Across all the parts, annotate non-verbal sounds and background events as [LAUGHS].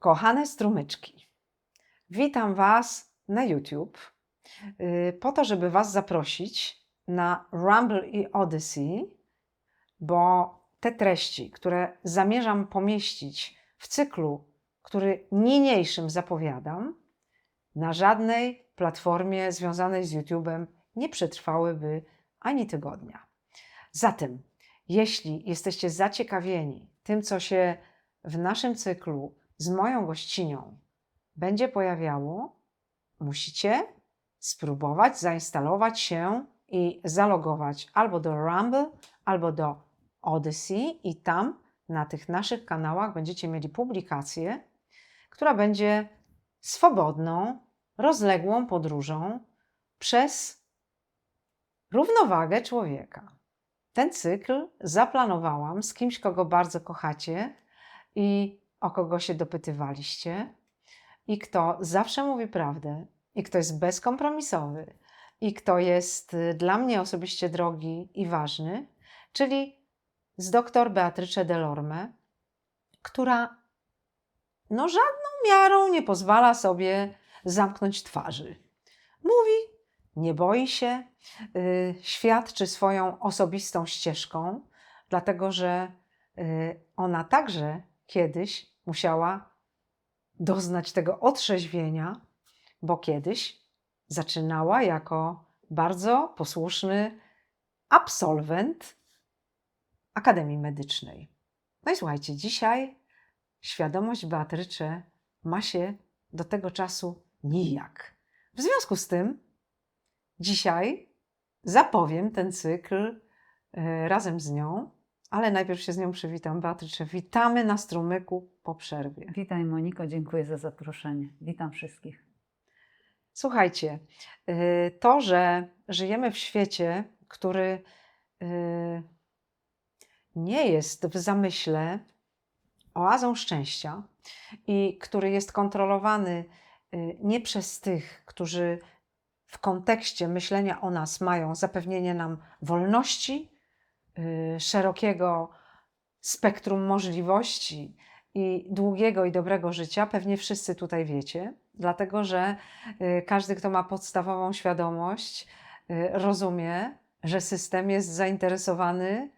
Kochane strumyczki, witam Was na YouTube yy, po to, żeby Was zaprosić na Rumble i Odyssey, bo te treści, które zamierzam pomieścić w cyklu, który niniejszym zapowiadam, na żadnej platformie związanej z YouTube'em nie przetrwałyby ani tygodnia. Zatem, jeśli jesteście zaciekawieni tym, co się w naszym cyklu z moją gościnią będzie pojawiało, musicie spróbować zainstalować się i zalogować albo do Rumble, albo do Odyssey i tam na tych naszych kanałach będziecie mieli publikację, która będzie swobodną, rozległą podróżą przez równowagę człowieka. Ten cykl zaplanowałam z kimś, kogo bardzo kochacie i o kogo się dopytywaliście, i kto zawsze mówi prawdę, i kto jest bezkompromisowy, i kto jest y, dla mnie osobiście drogi i ważny, czyli z dr Beatrycze Delorme, która no żadną miarą nie pozwala sobie zamknąć twarzy. Mówi, nie boi się, yy, świadczy swoją osobistą ścieżką, dlatego że yy, ona także kiedyś musiała doznać tego otrzeźwienia, bo kiedyś zaczynała jako bardzo posłuszny absolwent Akademii Medycznej. No i słuchajcie, dzisiaj świadomość Beatrycze ma się do tego czasu nijak. W związku z tym dzisiaj zapowiem ten cykl e, razem z nią, ale najpierw się z nią przywitam. Beatrycze, witamy na strumyku po przerwie. Witaj Moniko, dziękuję za zaproszenie. Witam wszystkich. Słuchajcie, e, to, że żyjemy w świecie, który e, nie jest w zamyśle oazą szczęścia i który jest kontrolowany y, nie przez tych, którzy w kontekście myślenia o nas mają zapewnienie nam wolności, y, szerokiego spektrum możliwości i długiego i dobrego życia, pewnie wszyscy tutaj wiecie, dlatego że y, każdy, kto ma podstawową świadomość, rozumie, że system jest zainteresowany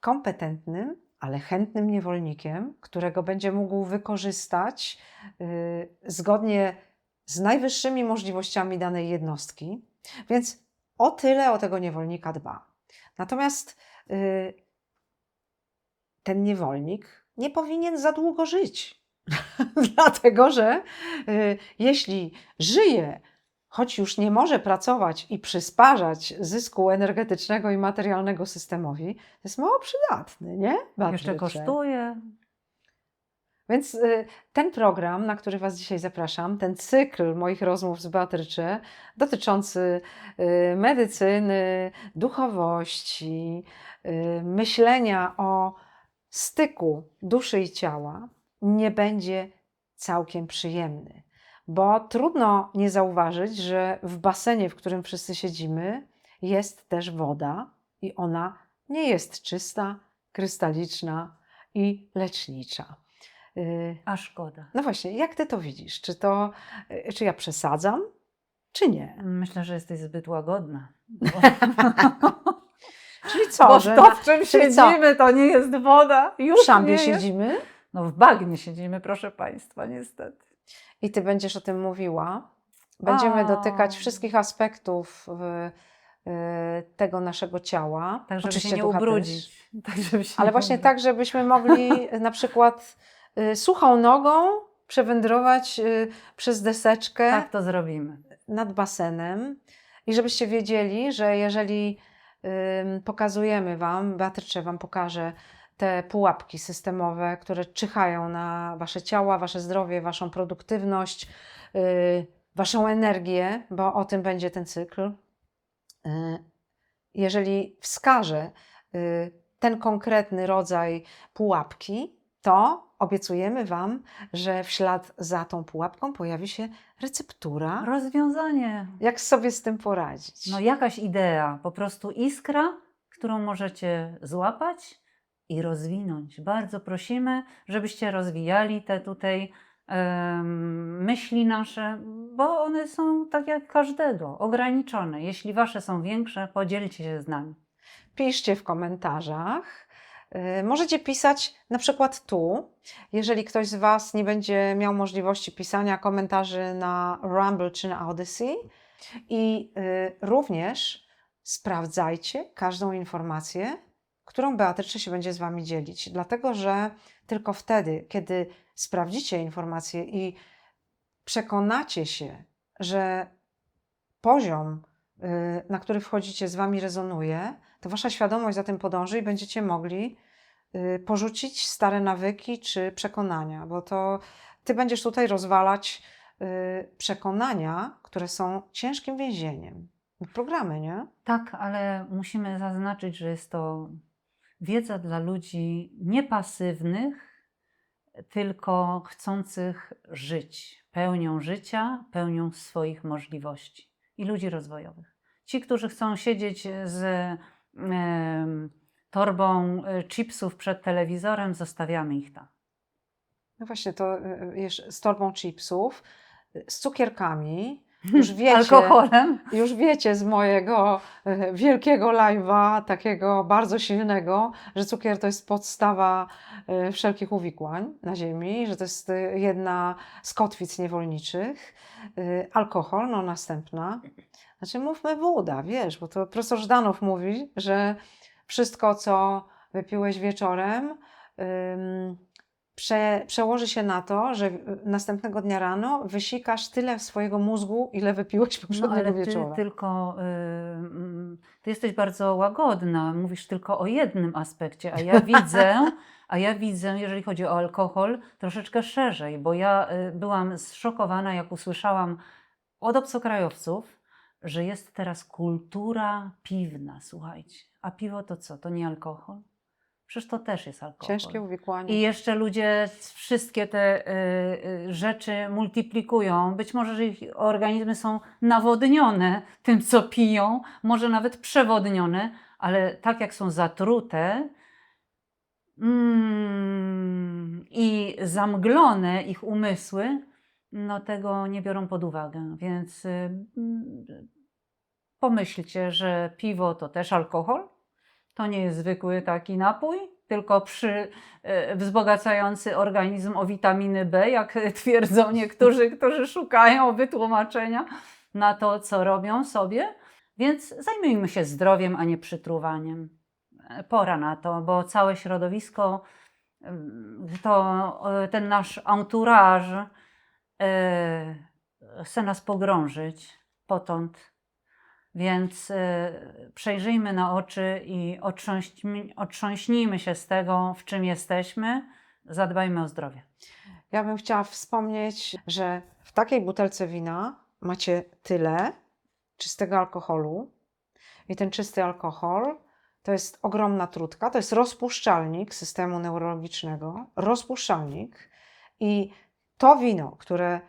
kompetentnym, ale chętnym niewolnikiem, którego będzie mógł wykorzystać zgodnie z najwyższymi możliwościami danej jednostki. Więc o tyle o tego niewolnika dba. Natomiast yy, ten niewolnik nie powinien za długo żyć. [LAUGHS] Dlatego, że yy, jeśli żyje choć już nie może pracować i przysparzać zysku energetycznego i materialnego systemowi, to jest mało przydatny, nie? Jeszcze kosztuje. Więc y, ten program, na który Was dzisiaj zapraszam, ten cykl moich rozmów z Beatrycze dotyczący y, medycyny, duchowości, y, myślenia o styku duszy i ciała, nie będzie całkiem przyjemny bo trudno nie zauważyć, że w basenie, w którym wszyscy siedzimy, jest też woda i ona nie jest czysta, krystaliczna i lecznicza. Y, A szkoda. No właśnie, jak ty to widzisz? Czy to, y, czy ja przesadzam, czy nie? Myślę, że jesteś zbyt łagodna. Bo... [LAUGHS] czyli co? Bo że to, w czym siedzimy, to nie jest woda. Już w szambie siedzimy? No w bagnie siedzimy, proszę Państwa, niestety i Ty będziesz o tym mówiła. Będziemy A. dotykać wszystkich aspektów y, tego naszego ciała. Tak, żeby Oczywiście się nie ubrudzić. [LAUGHS] Tak, żeby się Ale właśnie tak, żebyśmy mogli [LAUGHS] na przykład suchą nogą przewędrować y, przez deseczkę. Tak to zrobimy. Nad basenem. I żebyście wiedzieli, że jeżeli pokazujemy Wam, Beatrycze Wam pokaże te pułapki systemowe, które czyhają na wasze ciała, wasze zdrowie, waszą produktywność, yy, waszą energię, bo o tym będzie ten cykl. Jeżeli wskaże ten konkretny rodzaj pułapki, to obiecujemy Wam, że w ślad za tą pułapką pojawi się receptura. Rozwiązanie. Jak sobie z tym poradzić? No, jakaś idea, po prostu iskra, którą możecie złapać i rozwinąć. Bardzo prosimy, żebyście rozwijali te tutaj myśli nasze, bo one są tak jak każdego, ograniczone. Jeśli wasze są większe, podzielcie się z nami. Piszcie w komentarzach. Y, Możecie pisać na przykład tu, jeżeli ktoś z Was nie będzie miał możliwości pisania komentarzy na Rumble czy na Odyssey. I y, również sprawdzajcie każdą informację, którą Beatrycze się będzie z Wami dzielić. Dlatego, że tylko wtedy, kiedy sprawdzicie informacje i przekonacie się, że poziom, y, na który wchodzicie, z Wami rezonuje, to Wasza świadomość za tym podąży i będziecie mogli y, porzucić stare nawyki czy przekonania, bo to Ty będziesz tutaj rozwalać y, przekonania, które są ciężkim więzieniem. Programy, nie? Tak, ale musimy zaznaczyć, że jest to wiedza dla ludzi niepasywnych, tylko chcących żyć, pełnią życia, pełnią swoich możliwości i ludzi rozwojowych. Ci, którzy chcą siedzieć z torbą e, chipsów przed telewizorem, zostawiamy ich tam. No właśnie, to y, wiesz, z torbą chipsów, z cukierkami. Już [LAUGHS] wiecie, Alkoholem. już wiecie z mojego y, wielkiego live'a, takiego bardzo silnego, że cukier to jest podstawa y, wszelkich uwikłań na Ziemi, że to jest y, jedna z kotwic niewolniczych. Alkohol, no następna. Znaczy mówmy woda, wiesz, bo to profesor Żdanow mówi, że wszystko, co wypiłeś wieczorem, ym, prze, przełoży się na to, że następnego dnia rano wysikasz tyle swojego mózgu, ile wypiłeś [LAUGHS] No poprzedniego ale ty wieczora. tylko, y, mm, ty jesteś bardzo łagodna, mówisz tylko o jednym aspekcie, a ja [LAUGHS] widzę, a ja widzę, jeżeli chodzi o alkohol, troszeczkę szerzej, bo ja y, byłam zszokowana, jak usłyszałam od obcokrajowców, że jest teraz kultura piwna, słuchajcie. A piwo to co? To nie alkohol? Przecież to też jest alkohol. Ciężkie uwikłanie. I jeszcze ludzie wszystkie te y, y, rzeczy multiplikują. Być może, że ich organizmy są nawodnione tym, co piją, może nawet przewodnione, ale tak jak są zatrute mm, i zamglone ich umysły, no tego nie biorą pod uwagę. Więc y, mm, pomyślcie, że piwo to też alkohol. To nie jest zwykły taki napój, tylko przy, e, wzbogacający organizm o witaminy B, jak [LAUGHS] twierdzą niektórzy, którzy szukają wytłumaczenia na to, co robią sobie. Więc zajmijmy się zdrowiem, a nie przytruwaniem. E, Pora na to, bo całe środowisko, em, to e, ten nasz entourage chce nas pogrążyć potąd. Więc e, przejrzyjmy na oczy i otrząśnijmy, się z tego, w czym jesteśmy. Zadbajmy o zdrowie. Ja bym chciała wspomnieć, że w takiej butelce wina macie tyle czystego alkoholu. I ten czysty alkohol to jest ogromna trudka, to jest rozpuszczalnik systemu neurologicznego, rozpuszczalnik. I to wino, które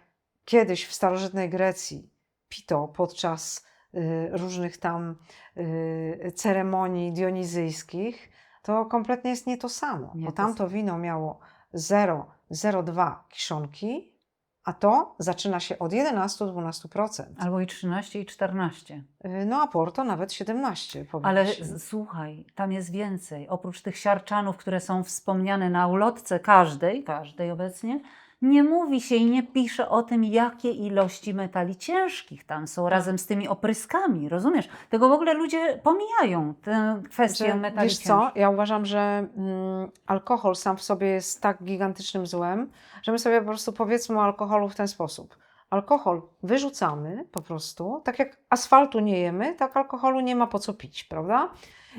kiedyś w starożytnej Grecji pito podczas y, różnych tam y, ceremonii dionizyjskich, to kompletnie jest nie to samo, Nie bo to tamto wino miało 0, 0,2 kiszonki, a to zaczyna się od 11-12%. Albo i 13, i 14. Y, No a Porto nawet 17, powiem Ale słuchaj, tam jest więcej. Oprócz tych siarczanów, które są wspomniane na ulotce każdej, każdej obecnie, nie mówi się i nie pisze o tym, jakie ilości metali ciężkich tam są razem z tymi opryskami, rozumiesz? Tego w ogóle ludzie pomijają, tę kwestię Że, metali wiesz co, ciężkich. ja uważam, że mm, alkohol sam w sobie jest tak gigantycznym złem, że my sobie po prostu powiedzmy o alkoholu w ten sposób. Alkohol wyrzucamy po prostu, tak jak asfaltu nie jemy, tak alkoholu nie ma po co pić, prawda?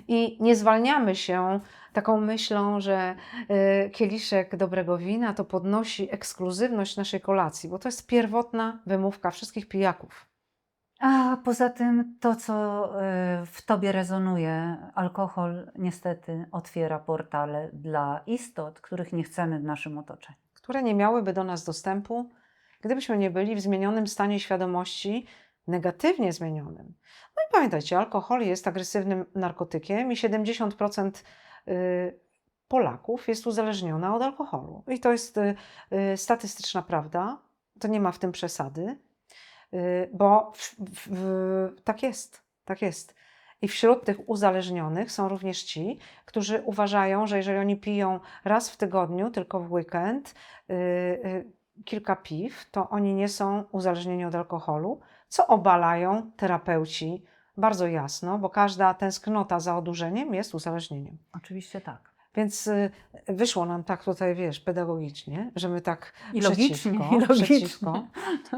I nie zwalniamy się taką myślą, że y, kieliszek dobrego wina to podnosi ekskluzywność naszej kolacji, bo to jest pierwotna wymówka wszystkich pijaków. A poza tym to, co y, w tobie rezonuje, alkohol niestety otwiera portale dla istot, których nie chcemy w naszym otoczeniu. które nie miałyby do nas dostępu, gdybyśmy nie byli w zmienionym stanie świadomości, negatywnie zmienionym. No i pamiętajcie, alkohol jest agresywnym narkotykiem i 70% y, Polaków jest uzależniona od alkoholu. I to jest y, y, statystyczna prawda. To nie ma w tym przesady, bo w, w, w, tak jest. Tak jest. I wśród tych uzależnionych są również ci, którzy uważają, że jeżeli oni piją raz w tygodniu, tylko w weekend, kilka piw, to oni nie są uzależnieni od alkoholu, co obalają terapeuci bardzo jasno, bo każda tęsknota za odurzeniem jest uzależnieniem. Oczywiście tak. Więc y, wyszło nam tak tutaj, wiesz, pedagogicznie, że my tak I logicznie, przeciwko, i logicznie. przeciwko.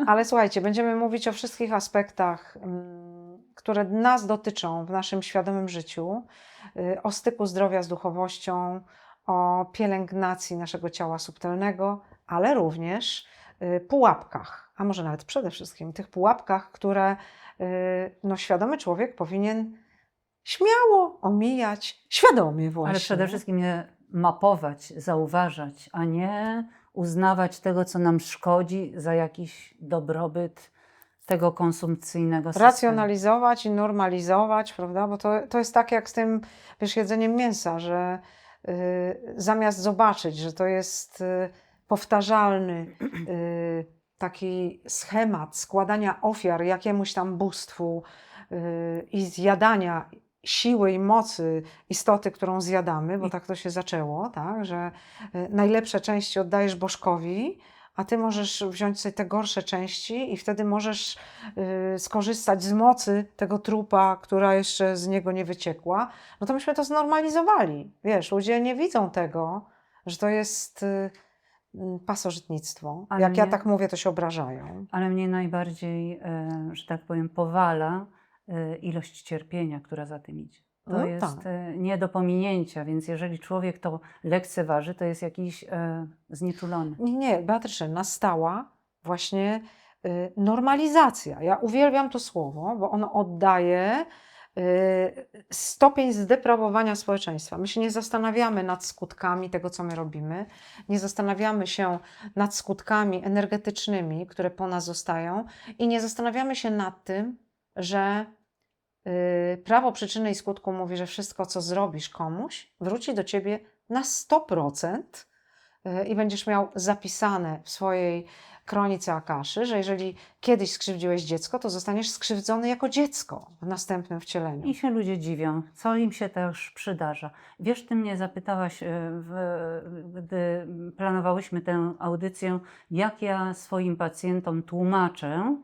Ale słuchajcie, będziemy mówić o wszystkich aspektach, mm, które nas dotyczą w naszym świadomym życiu, y, o styku zdrowia z duchowością, o pielęgnacji naszego ciała subtelnego, ale również y, pułapkach, a może nawet przede wszystkim tych pułapkach, które y, no, świadomy człowiek powinien śmiało omijać, świadomie właśnie. Ale przede wszystkim je mapować, zauważać, a nie uznawać tego, co nam szkodzi, za jakiś dobrobyt tego konsumpcyjnego systemu. racjonalizować i normalizować, prawda? Bo to, to jest tak jak z tym wiesz, jedzeniem mięsa, że y, zamiast zobaczyć, że to jest powtarzalny y, [CLEARS THROAT] taki schemat składania ofiar jakiemuś tam bóstwu y, i zjadania siły i mocy istoty, którą zjadamy, bo tak to się zaczęło, tak? że y, najlepsze części oddajesz bożkowi, a ty możesz wziąć sobie te gorsze części i wtedy możesz skorzystać z mocy tego trupa, która jeszcze z niego nie wyciekła, no to myśmy to znormalizowali. Wiesz, ludzie nie widzą tego, że to jest pasożytnictwo. Ale Jak ja nie- tak mówię, to się obrażają. Ale mnie najbardziej, e, że tak powiem, powala e, ilość cierpienia, która za tym idzie. To No jest tak. e, nie do pominięcia, więc jeżeli człowiek to lekceważy, to jest jakiś znieczulony. Nie, nie, Beatrycze, nastała właśnie normalizacja. Ja uwielbiam to słowo, bo ono oddaje stopień zdeprawowania społeczeństwa. My się nie zastanawiamy nad skutkami tego, co my robimy, nie zastanawiamy się nad skutkami energetycznymi, które po nas zostają i nie zastanawiamy się nad tym, że y, prawo przyczyny i skutku mówi, że wszystko, co zrobisz komuś, wróci do ciebie na 100% y, i będziesz miał zapisane w swojej kronice Akaszy, że jeżeli kiedyś skrzywdziłeś dziecko, to zostaniesz skrzywdzony jako dziecko w następnym wcieleniu. I się ludzie dziwią, co im się też przydarza. Wiesz, ty mnie zapytałaś, e, gdy planowałyśmy tę audycję, jak ja swoim pacjentom tłumaczę,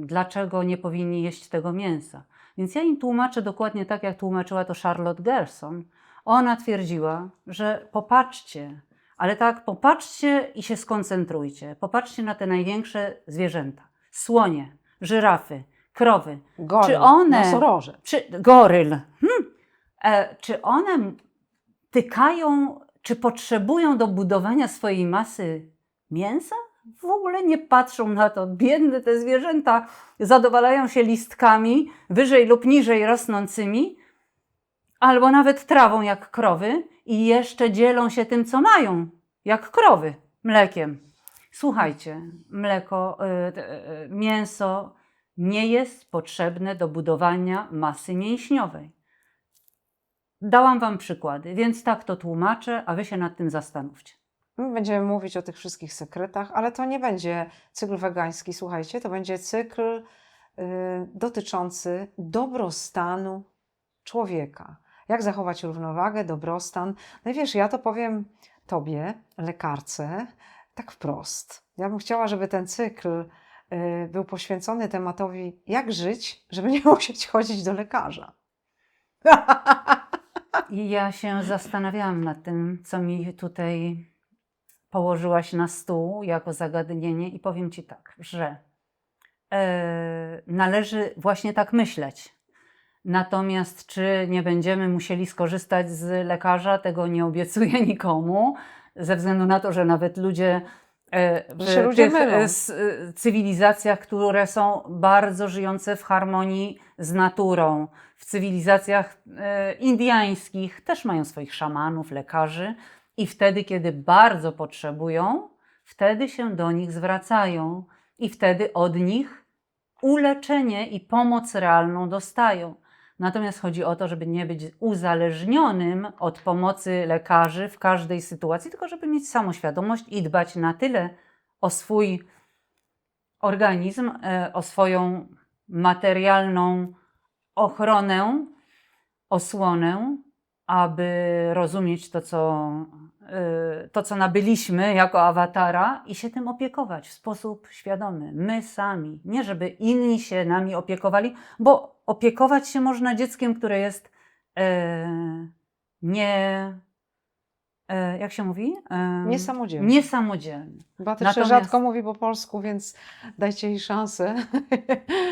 dlaczego nie powinni jeść tego mięsa. Więc ja im tłumaczę dokładnie tak, jak tłumaczyła to Charlotte Gerson. Ona twierdziła, że popatrzcie, ale tak, popatrzcie i się skoncentrujcie. Popatrzcie na te największe zwierzęta: słonie, żyrafy, krowy, Goryl, czy one- nosoroże. czy goryl, hmm, e, czy one tykają, czy potrzebują do budowania swojej masy mięsa? W ogóle nie patrzą na to. Biedne te zwierzęta zadowalają się listkami wyżej lub niżej rosnącymi, albo nawet trawą jak krowy i jeszcze dzielą się tym, co mają, jak krowy, mlekiem. Słuchajcie, mleko, y, t- y, mięso nie jest potrzebne do budowania masy mięśniowej. Dałam Wam przykłady, więc tak to tłumaczę, a Wy się nad tym zastanówcie. My będziemy mówić o tych wszystkich sekretach, ale to nie będzie cykl wegański, słuchajcie, to będzie cykl y, dotyczący dobrostanu człowieka. Jak zachować równowagę, dobrostan. No i wiesz, ja to powiem Tobie, lekarce, tak wprost. Ja bym chciała, żeby ten cykl y, był poświęcony tematowi, jak żyć, żeby nie [LAUGHS] musieć chodzić do lekarza. [LAUGHS] I ja się zastanawiałam nad tym, co mi tutaj położyłaś na stół jako zagadnienie, i powiem Ci tak, że e, należy właśnie tak myśleć. Natomiast czy nie będziemy musieli skorzystać z lekarza, tego nie obiecuję [LAUGHS] nikomu, ze względu na to, że nawet ludzie e, w ludzie tych e, e, cywilizacjach, które są bardzo żyjące w harmonii z naturą, w cywilizacjach indiańskich też mają swoich szamanów, lekarzy i wtedy, kiedy bardzo potrzebują, wtedy się do nich zwracają i wtedy od nich uleczenie i pomoc realną dostają. Natomiast chodzi o to, żeby nie być uzależnionym od pomocy lekarzy w każdej sytuacji, tylko żeby mieć samoświadomość i dbać na tyle o swój organizm, e, o swoją materialną ochronę, osłonę, aby rozumieć to, co, to, co nabyliśmy jako awatara i się tym opiekować w sposób świadomy. My sami. Nie, żeby inni się nami opiekowali, bo opiekować się można dzieckiem, które jest e, nie. E, jak się mówi? E, Niesamodzielny. Niesamodzielny. Batrycja Natomiast- rzadko mówi po polsku, więc dajcie jej szansę.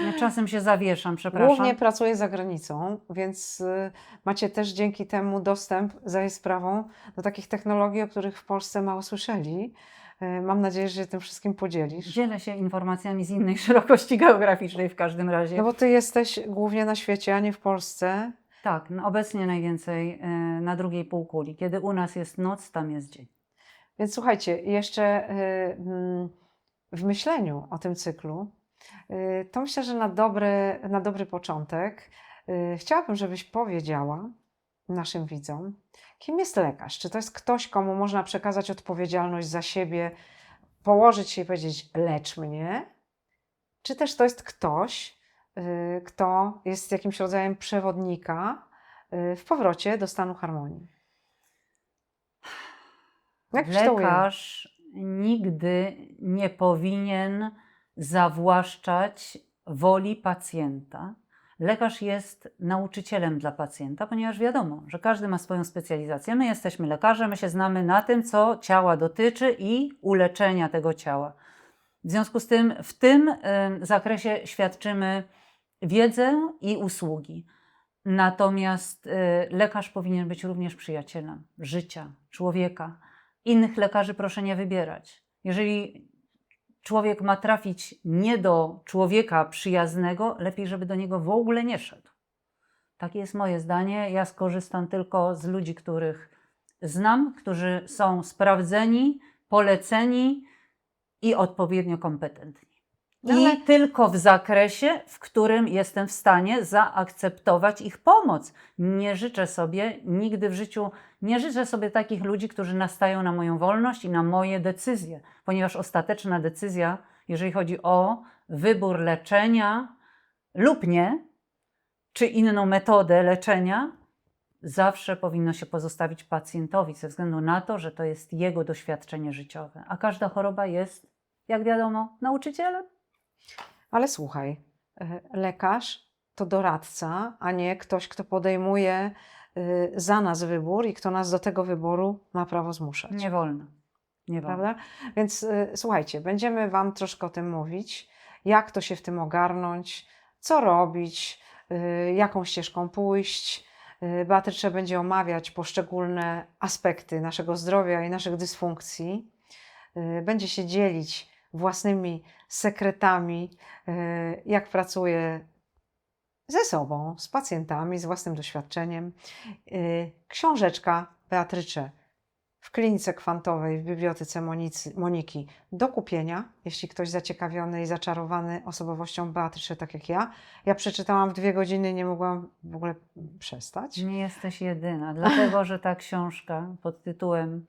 Ja czasem się zawieszam, przepraszam. Głównie pracuje za granicą, więc y, macie też dzięki temu dostęp za jej sprawą do takich technologii, o których w Polsce mało słyszeli. Y, Mam nadzieję, że się tym wszystkim podzielisz. Dzielę się informacjami z innej [LAUGHS] szerokości geograficznej w każdym razie. No bo ty jesteś głównie na świecie, a nie w Polsce. Tak, no obecnie najwięcej e, na drugiej półkuli. Kiedy u nas jest noc, tam jest dzień. Więc słuchajcie, jeszcze y, mm, w myśleniu o tym cyklu, y, to myślę, że na dobry, na dobry początek y, chciałabym, żebyś powiedziała naszym widzom, kim jest lekarz? Czy to jest ktoś, komu można przekazać odpowiedzialność za siebie, położyć się i powiedzieć: lecz mnie? Czy też to jest ktoś, y, kto jest jakimś rodzajem przewodnika y, w powrocie do stanu harmonii? Jak? Lekarz nigdy nie powinien zawłaszczać woli pacjenta. Lekarz jest nauczycielem dla pacjenta, ponieważ wiadomo, że każdy ma swoją specjalizację. My jesteśmy lekarze, my się znamy na tym, co ciała dotyczy i uleczenia tego ciała. W związku z tym, w tym em, zakresie świadczymy wiedzę i usługi. Natomiast y, lekarz powinien być również przyjacielem życia, człowieka. Innych lekarzy proszę nie wybierać. Jeżeli człowiek ma trafić nie do człowieka przyjaznego, lepiej, żeby do niego w ogóle nie szedł. Takie jest moje zdanie. Ja skorzystam tylko z ludzi, których znam, którzy są sprawdzeni, poleceni i odpowiednio kompetentni. No I ale- tylko w zakresie, w którym jestem w stanie zaakceptować ich pomoc. Nie życzę sobie nigdy w życiu, nie życzę sobie takich ludzi, którzy nastają na moją wolność i na moje decyzje, ponieważ ostateczna decyzja, jeżeli chodzi o wybór leczenia lub nie, czy inną metodę leczenia, zawsze powinno się pozostawić pacjentowi, ze względu na to, że to jest jego doświadczenie życiowe. A każda choroba jest, jak wiadomo, nauczycielem. Ale słuchaj, e, lekarz to doradca, a nie ktoś, kto podejmuje y, za nas wybór i kto nas do tego wyboru ma prawo zmuszać. Nie wolno. Nie wolno. Prawda? Więc y, słuchajcie, będziemy Wam troszkę o tym mówić, jak to się w tym ogarnąć, co robić, jaką ścieżką pójść. Beatrycze będzie omawiać poszczególne aspekty naszego zdrowia i naszych dysfunkcji. Będzie się dzielić własnymi sekretami, y, jak pracuje ze sobą, z pacjentami, z własnym doświadczeniem. Y, Książeczka Beatrycze w klinice kwantowej w bibliotece Monicy, Moniki do kupienia, jeśli ktoś zaciekawiony i zaczarowany osobowością Beatrycze, tak jak ja. Ja przeczytałam w dwie godziny nie mogłam w ogóle przestać. Nie jesteś jedyna, dlatego że ta książka pod tytułem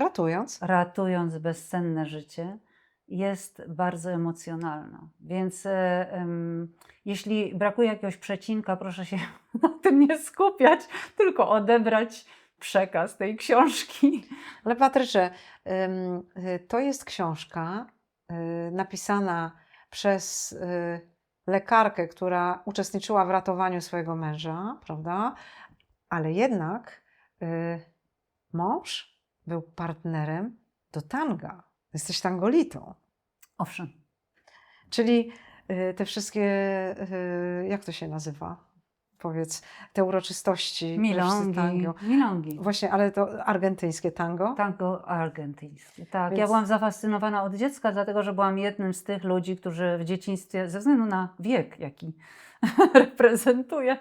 Ratując. Ratując bezcenne życie jest bardzo emocjonalna. Więc e, em, jeśli brakuje jakiegoś przecinka, proszę się [LAUGHS] na tym nie skupiać, tylko odebrać przekaz tej książki. Ale Patrycze, y, to jest książka y, napisana przez lekarkę, która uczestniczyła w ratowaniu swojego męża, prawda? Ale jednak mąż był partnerem do tanga. Jesteś tangolitą. Owszem, Czyli y, te wszystkie, y, jak to się nazywa? Powiedz, te uroczystości. milongi, tango. milongi. Właśnie, ale to argentyńskie tango. Tango argentyńskie. Tak, ja Więc- byłam zafascynowana od dziecka, dlatego że byłam jednym z tych ludzi, którzy w dzieciństwie, ze względu na wiek, jaki [LAUGHS] reprezentuję,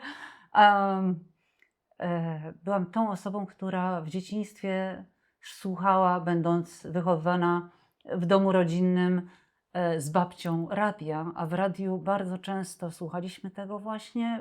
e, byłam tą osobą, która w dzieciństwie słuchała, będąc wychowywana w domu rodzinnym e, z babcią radia, a w radiu bardzo często słuchaliśmy tego właśnie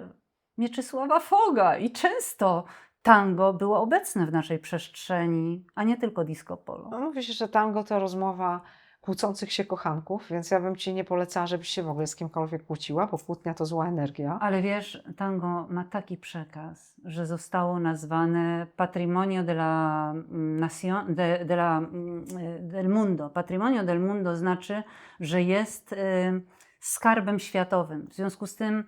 Mieczysława Foga i często tango było obecne w naszej przestrzeni, a nie tylko disco polo. No, mówi się, że tango to rozmowa kłócących się kochanków, więc ja bym ci nie polecała, żebyś się w ogóle z kimkolwiek kłóciła, bo kłótnia to zła energia. Ale wiesz, tango ma taki przekaz, że zostało nazwane Patrimonio de la Nación, de, de la, mm, del Mundo. Patrimonio del Mundo znaczy, że jest y, skarbem światowym. W związku z tym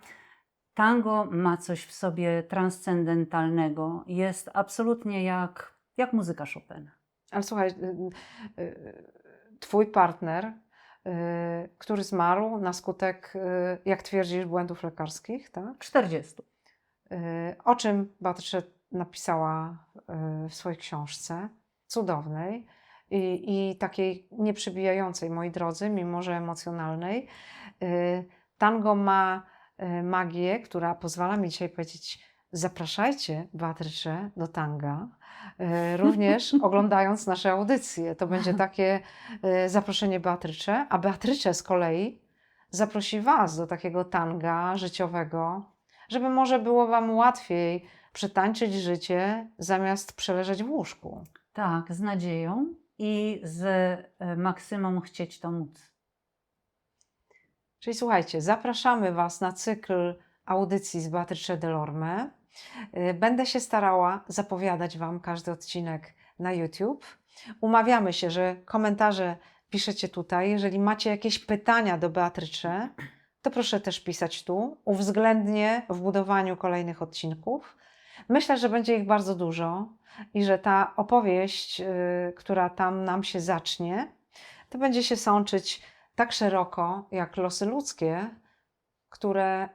tango ma coś w sobie transcendentalnego. Jest absolutnie jak, jak muzyka Chopina. Ale słuchaj, y, y, twój partner, y, który zmarł na skutek, y, jak twierdzisz, błędów lekarskich, tak? 40. Y, O czym Beatrice napisała w swojej książce, cudownej i, i takiej nieprzybijającej, moi drodzy, mimo że emocjonalnej. Tango ma magię, która pozwala mi dzisiaj powiedzieć: zapraszajcie Beatrice do tanga, y, [LAUGHS] również oglądając nasze audycje. To będzie takie y, zaproszenie Beatrice, a Beatrice z kolei zaprosi Was do takiego tanga życiowego, żeby może było Wam łatwiej przetańczyć życie zamiast przeleżeć w łóżku. Tak, z nadzieją i z e, maksymą chcieć to móc. Czyli słuchajcie, zapraszamy Was na cykl audycji z Beatrice Delorme. Y, Będę się starała zapowiadać Wam każdy odcinek na YouTube. Umawiamy się, że komentarze piszecie tutaj. Jeżeli macie jakieś pytania do Beatrice, to proszę też pisać tu. Uwzględnię w budowaniu kolejnych odcinków. Myślę, że będzie ich bardzo dużo i że ta opowieść, y, która tam nam się zacznie, to będzie się sączyć tak szeroko jak losy ludzkie, które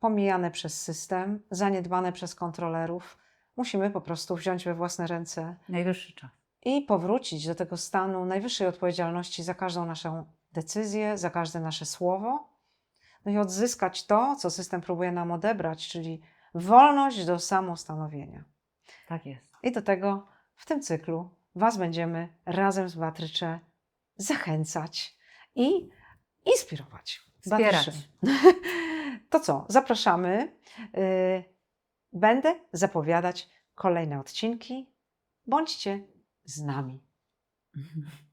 pomijane przez system, zaniedbane przez kontrolerów, musimy po prostu wziąć we własne ręce Najwyższy czas. i powrócić do tego stanu najwyższej odpowiedzialności za każdą naszą decyzję, za każde nasze słowo, no i odzyskać to, co system próbuje nam odebrać, czyli wolność do samostanowienia. Tak jest. I do tego w tym cyklu Was będziemy razem z Beatrycze zachęcać i inspirować. Wspierać. Beatrycze. [LAUGHS] To co? Zapraszamy. Y, Będę zapowiadać kolejne odcinki. Bądźcie z nami. [LAUGHS]